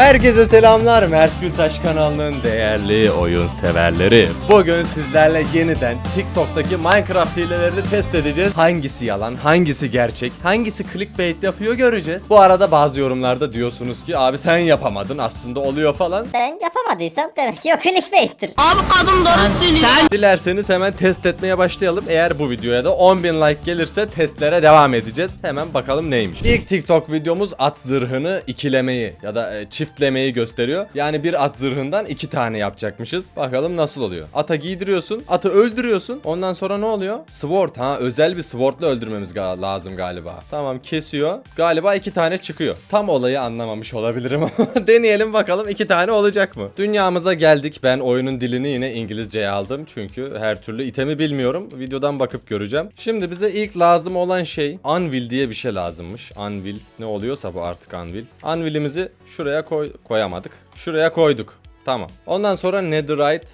Herkese selamlar Mert Gültaş kanalının değerli oyun severleri. Bugün sizlerle yeniden TikTok'taki Minecraft hilelerini test edeceğiz. Hangisi yalan, hangisi gerçek, hangisi clickbait yapıyor göreceğiz. Bu arada bazı yorumlarda diyorsunuz ki abi sen yapamadın aslında oluyor falan. Ben yapamadıysam demek ki o clickbait'tir. Abi kadın doğru söylüyor. Dilerseniz hemen test etmeye başlayalım. Eğer bu videoya da 10.000 like gelirse testlere devam edeceğiz. Hemen bakalım neymiş. İlk TikTok videomuz at zırhını ikilemeyi ya da e, çiftlemeyi gösteriyor. Yani bir at zırhından iki tane yapacakmışız. Bakalım nasıl oluyor. Ata giydiriyorsun, atı öldürüyorsun. Ondan sonra ne oluyor? Sword ha özel bir swordla öldürmemiz ga- lazım galiba. Tamam kesiyor. Galiba iki tane çıkıyor. Tam olayı anlamamış olabilirim ama deneyelim bakalım iki tane olacak mı? Dünyamıza geldik. Ben oyunun dilini yine İngilizceye aldım. Çünkü her türlü itemi bilmiyorum. Videodan bakıp göreceğim. Şimdi bize ilk lazım olan şey Anvil diye bir şey lazımmış. Anvil ne oluyorsa bu artık Anvil. Anvilimizi şuraya koy koyamadık. Şuraya koyduk. Tamam. Ondan sonra Netherite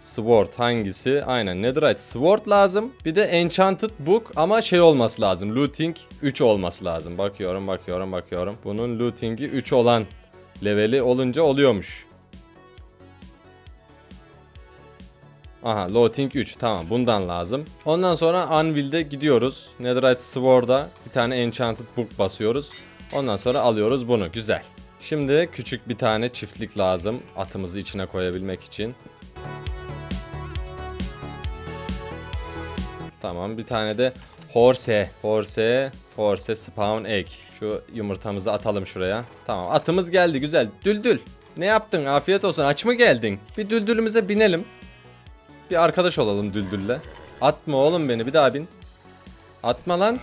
Sword hangisi? Aynen Netherite Sword lazım. Bir de Enchanted Book ama şey olması lazım. Looting 3 olması lazım. Bakıyorum bakıyorum bakıyorum. Bunun looting'i 3 olan leveli olunca oluyormuş. Aha looting 3 tamam bundan lazım. Ondan sonra Anvil'de gidiyoruz. Netherite Sword'a bir tane Enchanted Book basıyoruz. Ondan sonra alıyoruz bunu. Güzel. Şimdi küçük bir tane çiftlik lazım. Atımızı içine koyabilmek için. Tamam bir tane de horse. Horse. Horse spawn egg. Şu yumurtamızı atalım şuraya. Tamam atımız geldi güzel. Düldül. Ne yaptın? Afiyet olsun. Aç mı geldin? Bir düldülümüze binelim. Bir arkadaş olalım düldülle. Atma oğlum beni bir daha bin. Atma lan.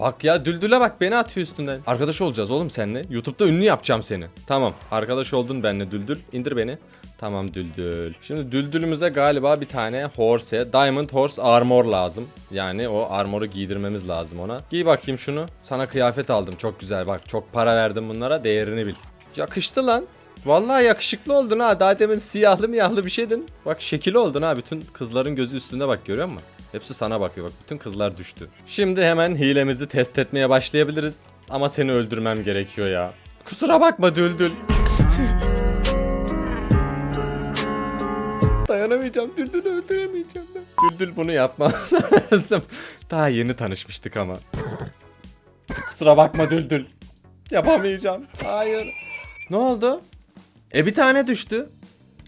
Bak ya düldüle bak beni atıyor üstünden. Arkadaş olacağız oğlum seninle. YouTube'da ünlü yapacağım seni. Tamam arkadaş oldun benimle düldül. İndir beni. Tamam düldül. Şimdi düldülümüze galiba bir tane horse, diamond horse armor lazım. Yani o armoru giydirmemiz lazım ona. Giy bakayım şunu. Sana kıyafet aldım. Çok güzel bak. Çok para verdim bunlara. Değerini bil. Yakıştı lan. Vallahi yakışıklı oldun ha. Daha demin siyahlı miyahlı bir şeydin. Bak şekil oldun ha. Bütün kızların gözü üstünde bak görüyor musun? Hepsi sana bakıyor bak. Bütün kızlar düştü. Şimdi hemen hilemizi test etmeye başlayabiliriz. Ama seni öldürmem gerekiyor ya. Kusura bakma Düldül. Dayanamayacağım. Düldül'ü öldüremeyeceğim ben. Düldül bunu yapma lazım. Daha yeni tanışmıştık ama. Kusura bakma Düldül. Yapamayacağım. Hayır. Ne oldu? E bir tane düştü.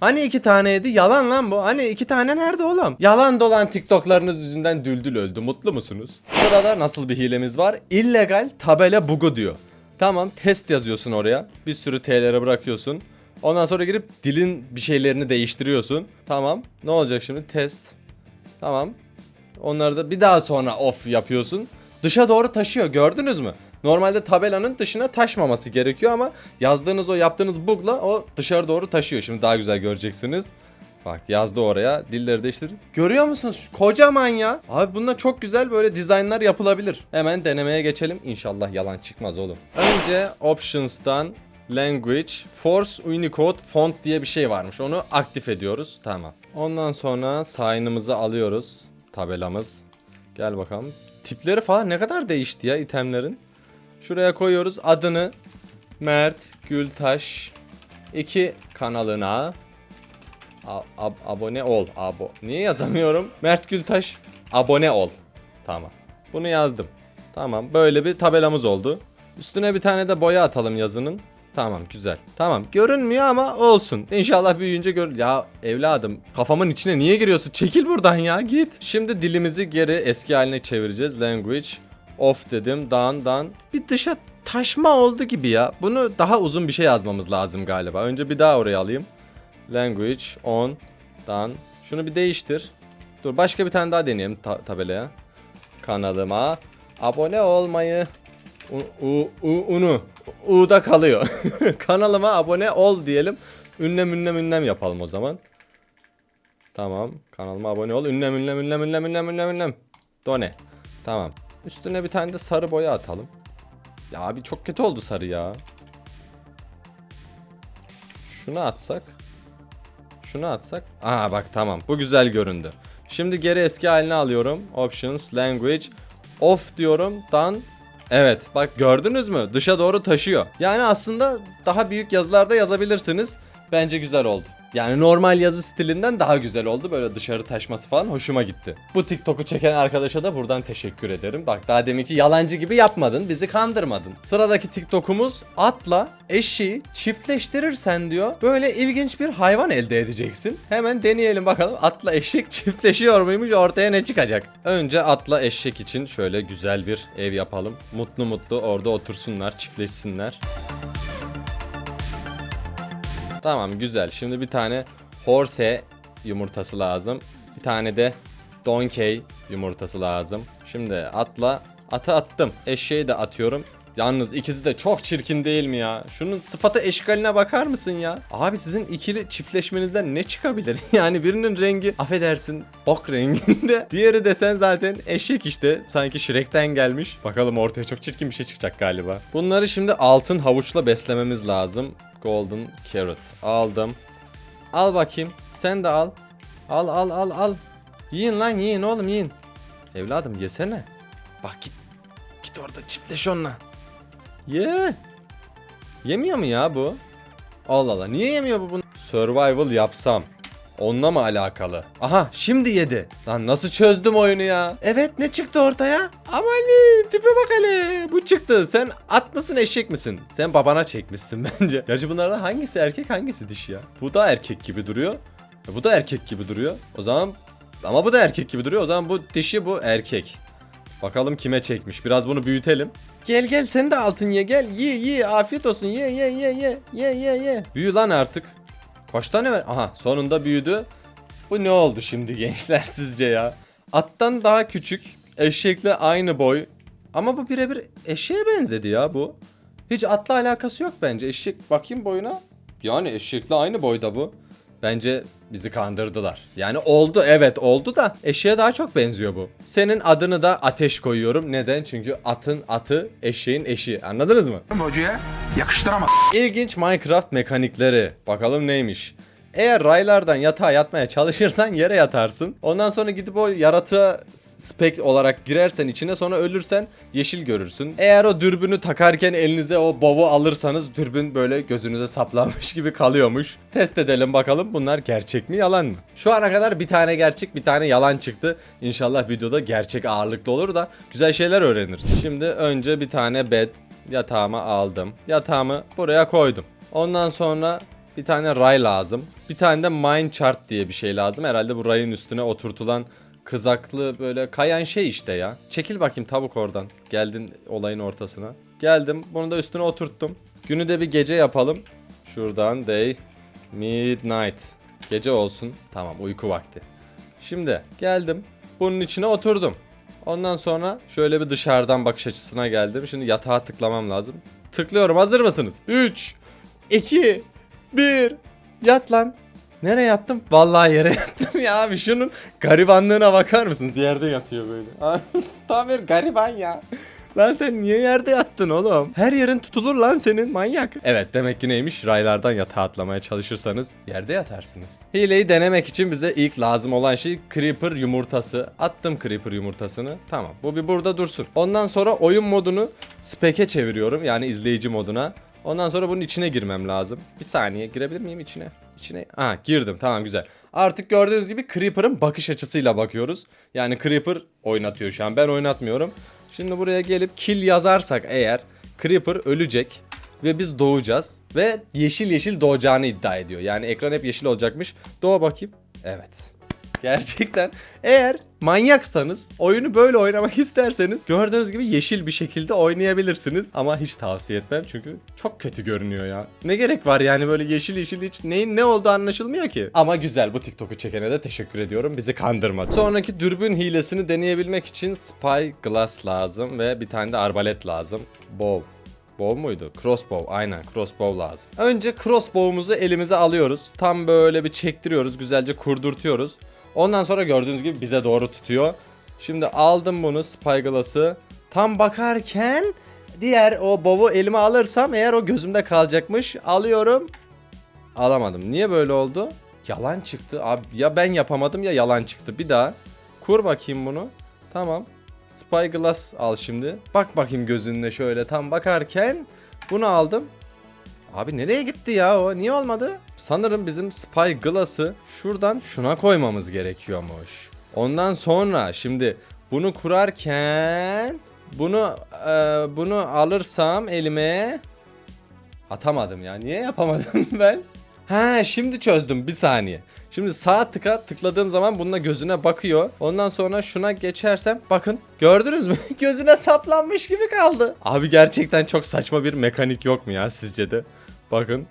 Hani iki taneydi? Yalan lan bu. Hani iki tane nerede oğlum? Yalan dolan TikTok'larınız yüzünden düldül öldü. Mutlu musunuz? Sırada nasıl bir hilemiz var? İllegal tabela bugu diyor. Tamam test yazıyorsun oraya. Bir sürü T'lere bırakıyorsun. Ondan sonra girip dilin bir şeylerini değiştiriyorsun. Tamam. Ne olacak şimdi? Test. Tamam. Onları da bir daha sonra off yapıyorsun. Dışa doğru taşıyor gördünüz mü? Normalde tabelanın dışına taşmaması gerekiyor ama yazdığınız o yaptığınız bugla o dışarı doğru taşıyor. Şimdi daha güzel göreceksiniz. Bak yazdı oraya dilleri değiştirdi. Görüyor musunuz? Kocaman ya. Abi bunda çok güzel böyle dizaynlar yapılabilir. Hemen denemeye geçelim. İnşallah yalan çıkmaz oğlum. Önce options'tan language force unicode font diye bir şey varmış. Onu aktif ediyoruz. Tamam. Ondan sonra sign'ımızı alıyoruz. Tabelamız. Gel bakalım. Tipleri falan ne kadar değişti ya itemlerin. Şuraya koyuyoruz adını Mert Gültaş 2 kanalına ab- abone ol. Abo Niye yazamıyorum? Mert Gültaş abone ol. Tamam. Bunu yazdım. Tamam. Böyle bir tabelamız oldu. Üstüne bir tane de boya atalım yazının. Tamam güzel. Tamam görünmüyor ama olsun. İnşallah büyüyünce gör... Ya evladım kafamın içine niye giriyorsun? Çekil buradan ya git. Şimdi dilimizi geri eski haline çevireceğiz. Language off dedim. Dan dan. Bir dışa taşma oldu gibi ya. Bunu daha uzun bir şey yazmamız lazım galiba. Önce bir daha oraya alayım. Language on dan. Şunu bir değiştir. Dur başka bir tane daha deneyelim ta- tabelaya. Kanalıma abone olmayı U, u, u, unu. U'da kalıyor. Kanalıma abone ol diyelim. Ünlem ünlem ünlem yapalım o zaman. Tamam. Kanalıma abone ol. Ünlem ünlem ünlem ünlem ünlem ünlem ünlem. Done. Tamam. Üstüne bir tane de sarı boya atalım. Ya abi çok kötü oldu sarı ya. Şunu atsak. Şunu atsak. Aa bak tamam. Bu güzel göründü. Şimdi geri eski haline alıyorum. Options, language, off diyorum. Dan Evet bak gördünüz mü? Dışa doğru taşıyor. Yani aslında daha büyük yazılarda yazabilirsiniz. Bence güzel oldu. Yani normal yazı stilinden daha güzel oldu. Böyle dışarı taşması falan hoşuma gitti. Bu TikTok'u çeken arkadaşa da buradan teşekkür ederim. Bak daha deminki yalancı gibi yapmadın. Bizi kandırmadın. Sıradaki TikTok'umuz atla eşeği çiftleştirirsen diyor. Böyle ilginç bir hayvan elde edeceksin. Hemen deneyelim bakalım. Atla eşek çiftleşiyor muymuş ortaya ne çıkacak? Önce atla eşek için şöyle güzel bir ev yapalım. Mutlu mutlu orada otursunlar, çiftleşsinler. Tamam güzel. Şimdi bir tane horse yumurtası lazım. Bir tane de donkey yumurtası lazım. Şimdi atla atı attım. Eşeği de atıyorum. Yalnız ikisi de çok çirkin değil mi ya? Şunun sıfatı eşkaline bakar mısın ya? Abi sizin ikili çiftleşmenizden ne çıkabilir? Yani birinin rengi affedersin bok renginde. Diğeri de sen zaten eşek işte. Sanki Shrek'ten gelmiş. Bakalım ortaya çok çirkin bir şey çıkacak galiba. Bunları şimdi altın havuçla beslememiz lazım. Golden carrot. Aldım. Al bakayım. Sen de al. Al al al al. Yiyin lan yiyin oğlum yiyin. Evladım yesene. Bak git. Git orada çiftleş onunla. Ye. Yemiyor mu ya bu? Allah Allah. Niye yemiyor bu bunu? Survival yapsam. Onunla mı alakalı? Aha şimdi yedi. Lan nasıl çözdüm oyunu ya? Evet ne çıktı ortaya? Aman tipe bak hele. Bu çıktı. Sen at mısın eşek misin? Sen babana çekmişsin bence. Gerçi bunlardan hangisi erkek hangisi dişi ya? Bu da erkek gibi duruyor. Bu da erkek gibi duruyor. O zaman ama bu da erkek gibi duruyor. O zaman bu dişi bu erkek. Bakalım kime çekmiş. Biraz bunu büyütelim. Gel gel sen de altın ye gel. Ye ye afiyet olsun. Ye ye ye ye. Ye ye ye. Büyü lan artık. Kaç tane var? Aha sonunda büyüdü. Bu ne oldu şimdi gençler sizce ya? Attan daha küçük. Eşekle aynı boy. Ama bu birebir eşeğe benzedi ya bu. Hiç atla alakası yok bence. Eşek bakayım boyuna. Yani eşekle aynı boyda bu. Bence bizi kandırdılar. Yani oldu evet oldu da eşeğe daha çok benziyor bu. Senin adını da ateş koyuyorum. Neden? Çünkü atın atı eşeğin eşi. Anladınız mı? hocaya yakıştıramaz. İlginç Minecraft mekanikleri. Bakalım neymiş. Eğer raylardan yatağa yatmaya çalışırsan yere yatarsın. Ondan sonra gidip o yaratığa spek olarak girersen içine sonra ölürsen yeşil görürsün. Eğer o dürbünü takarken elinize o bovu alırsanız dürbün böyle gözünüze saplanmış gibi kalıyormuş. Test edelim bakalım bunlar gerçek mi yalan mı? Şu ana kadar bir tane gerçek bir tane yalan çıktı. İnşallah videoda gerçek ağırlıklı olur da güzel şeyler öğreniriz. Şimdi önce bir tane bed yatağıma aldım. Yatağımı buraya koydum. Ondan sonra bir tane ray lazım. Bir tane de mine chart diye bir şey lazım. Herhalde bu rayın üstüne oturtulan kızaklı böyle kayan şey işte ya. Çekil bakayım tavuk oradan. Geldin olayın ortasına. Geldim. Bunu da üstüne oturttum. Günü de bir gece yapalım. Şuradan day midnight. Gece olsun. Tamam uyku vakti. Şimdi geldim. Bunun içine oturdum. Ondan sonra şöyle bir dışarıdan bakış açısına geldim. Şimdi yatağa tıklamam lazım. Tıklıyorum. Hazır mısınız? 3 2 1 Yat lan. Nereye yattım? Vallahi yere yattım ya abi. Şunun garibanlığına bakar mısınız? Yerde yatıyor böyle. Abi, Tam bir gariban ya. Lan sen niye yerde yattın oğlum? Her yerin tutulur lan senin manyak. Evet demek ki neymiş? Raylardan yatağa atlamaya çalışırsanız yerde yatarsınız. Hileyi denemek için bize ilk lazım olan şey Creeper yumurtası. Attım Creeper yumurtasını. Tamam bu bir burada dursun. Ondan sonra oyun modunu spek'e çeviriyorum. Yani izleyici moduna. Ondan sonra bunun içine girmem lazım. Bir saniye girebilir miyim içine? İçine. Ha girdim tamam güzel. Artık gördüğünüz gibi Creeper'ın bakış açısıyla bakıyoruz. Yani Creeper oynatıyor şu an ben oynatmıyorum. Şimdi buraya gelip kill yazarsak eğer Creeper ölecek ve biz doğacağız. Ve yeşil yeşil doğacağını iddia ediyor. Yani ekran hep yeşil olacakmış. Doğa bakayım. Evet. Gerçekten eğer manyaksanız oyunu böyle oynamak isterseniz gördüğünüz gibi yeşil bir şekilde oynayabilirsiniz ama hiç tavsiye etmem çünkü çok kötü görünüyor ya. Ne gerek var yani böyle yeşil yeşil hiç neyin ne olduğu anlaşılmıyor ki. Ama güzel bu TikTok'u çekene de teşekkür ediyorum bizi kandırmadı. Sonraki dürbün hilesini deneyebilmek için spy glass lazım ve bir tane de arbalet lazım. Bow. Bow muydu? Crossbow. Aynen crossbow lazım. Önce crossbow'umuzu elimize alıyoruz. Tam böyle bir çektiriyoruz. Güzelce kurdurtuyoruz. Ondan sonra gördüğünüz gibi bize doğru tutuyor. Şimdi aldım bunu Spyglass'ı. Tam bakarken diğer o bow'u elime alırsam eğer o gözümde kalacakmış. Alıyorum. Alamadım. Niye böyle oldu? Yalan çıktı. Abi ya ben yapamadım ya yalan çıktı. Bir daha. Kur bakayım bunu. Tamam. Spyglass al şimdi. Bak bakayım gözünle şöyle tam bakarken bunu aldım. Abi nereye gitti ya o? Niye olmadı? Sanırım bizim Spyglass'ı şuradan şuna koymamız gerekiyormuş. Ondan sonra şimdi bunu kurarken bunu e, bunu alırsam elime atamadım ya. Niye yapamadım ben? Ha şimdi çözdüm bir saniye. Şimdi sağ tıka tıkladığım zaman bununla gözüne bakıyor. Ondan sonra şuna geçersem bakın gördünüz mü? Gözüne saplanmış gibi kaldı. Abi gerçekten çok saçma bir mekanik yok mu ya sizce de? Bakın.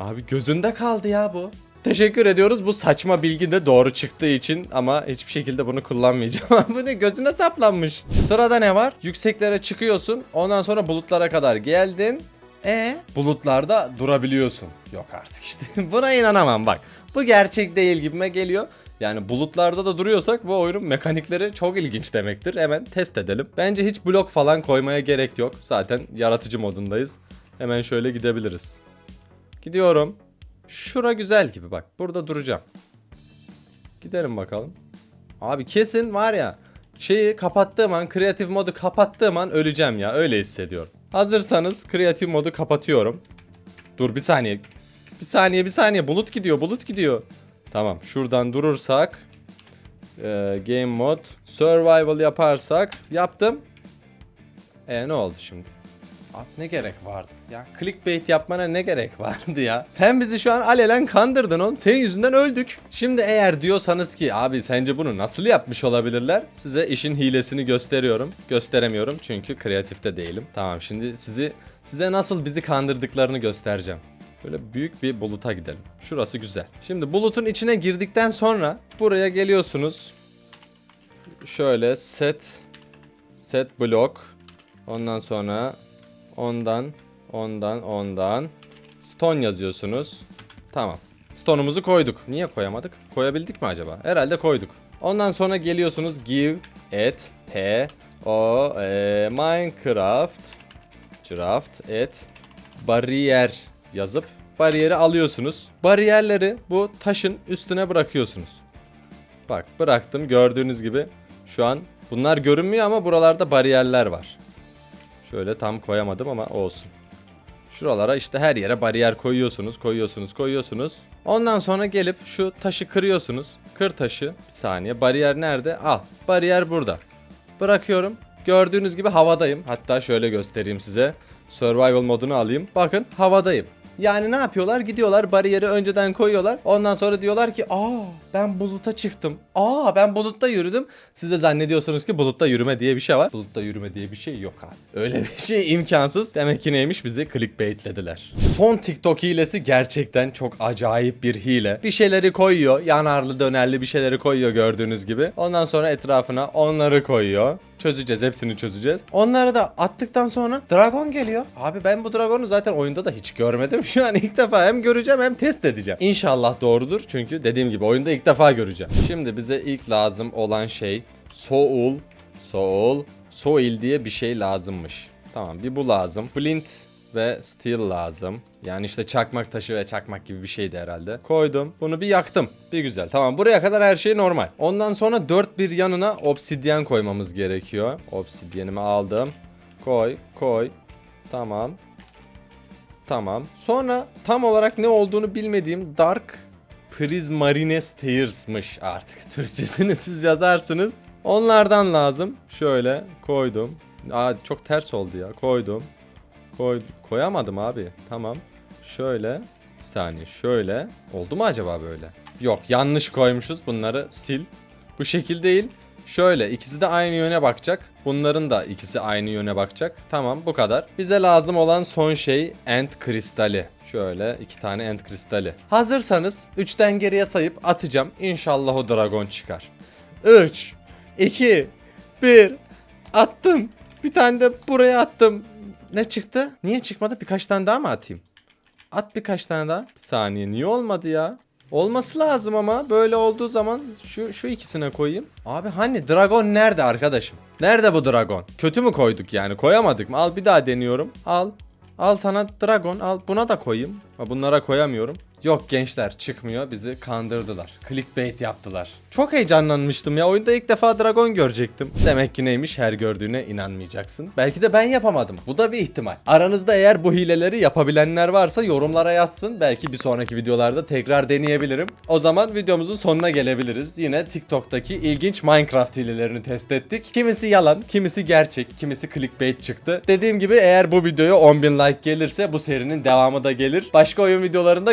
Abi gözünde kaldı ya bu. Teşekkür ediyoruz bu saçma bilgi de doğru çıktığı için ama hiçbir şekilde bunu kullanmayacağım. bu ne gözüne saplanmış. Sırada ne var? Yükseklere çıkıyorsun. Ondan sonra bulutlara kadar geldin. E bulutlarda durabiliyorsun. Yok artık işte. Buna inanamam bak. Bu gerçek değil gibime geliyor. Yani bulutlarda da duruyorsak bu oyunun mekanikleri çok ilginç demektir. Hemen test edelim. Bence hiç blok falan koymaya gerek yok. Zaten yaratıcı modundayız. Hemen şöyle gidebiliriz. Gidiyorum. Şura güzel gibi bak. Burada duracağım. Gidelim bakalım. Abi kesin var ya şeyi kapattığım an kreatif modu kapattığım an öleceğim ya öyle hissediyorum. Hazırsanız kreatif modu kapatıyorum. Dur bir saniye. Bir saniye bir saniye bulut gidiyor bulut gidiyor. Tamam şuradan durursak e, game mod survival yaparsak yaptım. E ne oldu şimdi? Abi ne gerek vardı ya? Clickbait yapmana ne gerek vardı ya? Sen bizi şu an alelen kandırdın on. Senin yüzünden öldük. Şimdi eğer diyorsanız ki abi sence bunu nasıl yapmış olabilirler? Size işin hilesini gösteriyorum. Gösteremiyorum çünkü kreatifte değilim. Tamam şimdi sizi size nasıl bizi kandırdıklarını göstereceğim. Böyle büyük bir buluta gidelim. Şurası güzel. Şimdi bulutun içine girdikten sonra buraya geliyorsunuz. Şöyle set set block Ondan sonra ondan, ondan, ondan stone yazıyorsunuz. Tamam. Stone'umuzu koyduk. Niye koyamadık? Koyabildik mi acaba? Herhalde koyduk. Ondan sonra geliyorsunuz give et p o e, minecraft craft et bariyer yazıp bariyeri alıyorsunuz. Bariyerleri bu taşın üstüne bırakıyorsunuz. Bak bıraktım gördüğünüz gibi şu an bunlar görünmüyor ama buralarda bariyerler var. Şöyle tam koyamadım ama olsun. Şuralara işte her yere bariyer koyuyorsunuz, koyuyorsunuz, koyuyorsunuz. Ondan sonra gelip şu taşı kırıyorsunuz. Kır taşı. Bir saniye. Bariyer nerede? Al. Bariyer burada. Bırakıyorum. Gördüğünüz gibi havadayım. Hatta şöyle göstereyim size. Survival modunu alayım. Bakın havadayım. Yani ne yapıyorlar? Gidiyorlar bariyeri önceden koyuyorlar. Ondan sonra diyorlar ki aa ben buluta çıktım. Aa ben bulutta yürüdüm. Siz de zannediyorsunuz ki bulutta yürüme diye bir şey var. Bulutta yürüme diye bir şey yok abi. Öyle bir şey imkansız. Demek ki neymiş bizi clickbaitlediler. Son TikTok hilesi gerçekten çok acayip bir hile. Bir şeyleri koyuyor. Yanarlı dönerli bir şeyleri koyuyor gördüğünüz gibi. Ondan sonra etrafına onları koyuyor. Çözeceğiz hepsini çözeceğiz. Onları da attıktan sonra dragon geliyor. Abi ben bu dragonu zaten oyunda da hiç görmedim. Şu an ilk defa hem göreceğim hem test edeceğim. İnşallah doğrudur çünkü dediğim gibi oyunda ilk defa göreceğim. Şimdi bize ilk lazım olan şey soul, soul, soil diye bir şey lazımmış. Tamam bir bu lazım. Flint ve steel lazım. Yani işte çakmak taşı ve çakmak gibi bir şeydi herhalde. Koydum. Bunu bir yaktım. Bir güzel. Tamam buraya kadar her şey normal. Ondan sonra dört bir yanına obsidyen koymamız gerekiyor. Obsidyenimi aldım. Koy, koy. Tamam. Tamam. Sonra tam olarak ne olduğunu bilmediğim Dark Prismarine Stairs'mış artık. Türkçesini siz yazarsınız. Onlardan lazım. Şöyle koydum. Aa çok ters oldu ya. Koydum. Koy, koyamadım abi. Tamam. Şöyle. Bir saniye. Şöyle. Oldu mu acaba böyle? Yok yanlış koymuşuz. Bunları sil. Bu şekil değil. Şöyle ikisi de aynı yöne bakacak. Bunların da ikisi aynı yöne bakacak. Tamam bu kadar. Bize lazım olan son şey end kristali. Şöyle iki tane end kristali. Hazırsanız 3'ten geriye sayıp atacağım. İnşallah o dragon çıkar. 3 2 1 Attım. Bir tane de buraya attım. Ne çıktı? Niye çıkmadı? Birkaç tane daha mı atayım? At birkaç tane daha. Bir saniye niye olmadı ya? Olması lazım ama böyle olduğu zaman şu şu ikisine koyayım. Abi hani dragon nerede arkadaşım? Nerede bu dragon? Kötü mü koyduk yani? Koyamadık mı? Al bir daha deniyorum. Al. Al sana dragon al. Buna da koyayım. Bunlara koyamıyorum. Yok gençler çıkmıyor bizi kandırdılar. Clickbait yaptılar. Çok heyecanlanmıştım ya oyunda ilk defa dragon görecektim. Demek ki neymiş her gördüğüne inanmayacaksın. Belki de ben yapamadım. Bu da bir ihtimal. Aranızda eğer bu hileleri yapabilenler varsa yorumlara yazsın. Belki bir sonraki videolarda tekrar deneyebilirim. O zaman videomuzun sonuna gelebiliriz. Yine TikTok'taki ilginç Minecraft hilelerini test ettik. Kimisi yalan, kimisi gerçek, kimisi clickbait çıktı. Dediğim gibi eğer bu videoya 10.000 like gelirse bu serinin devamı da gelir. Başka oyun videolarında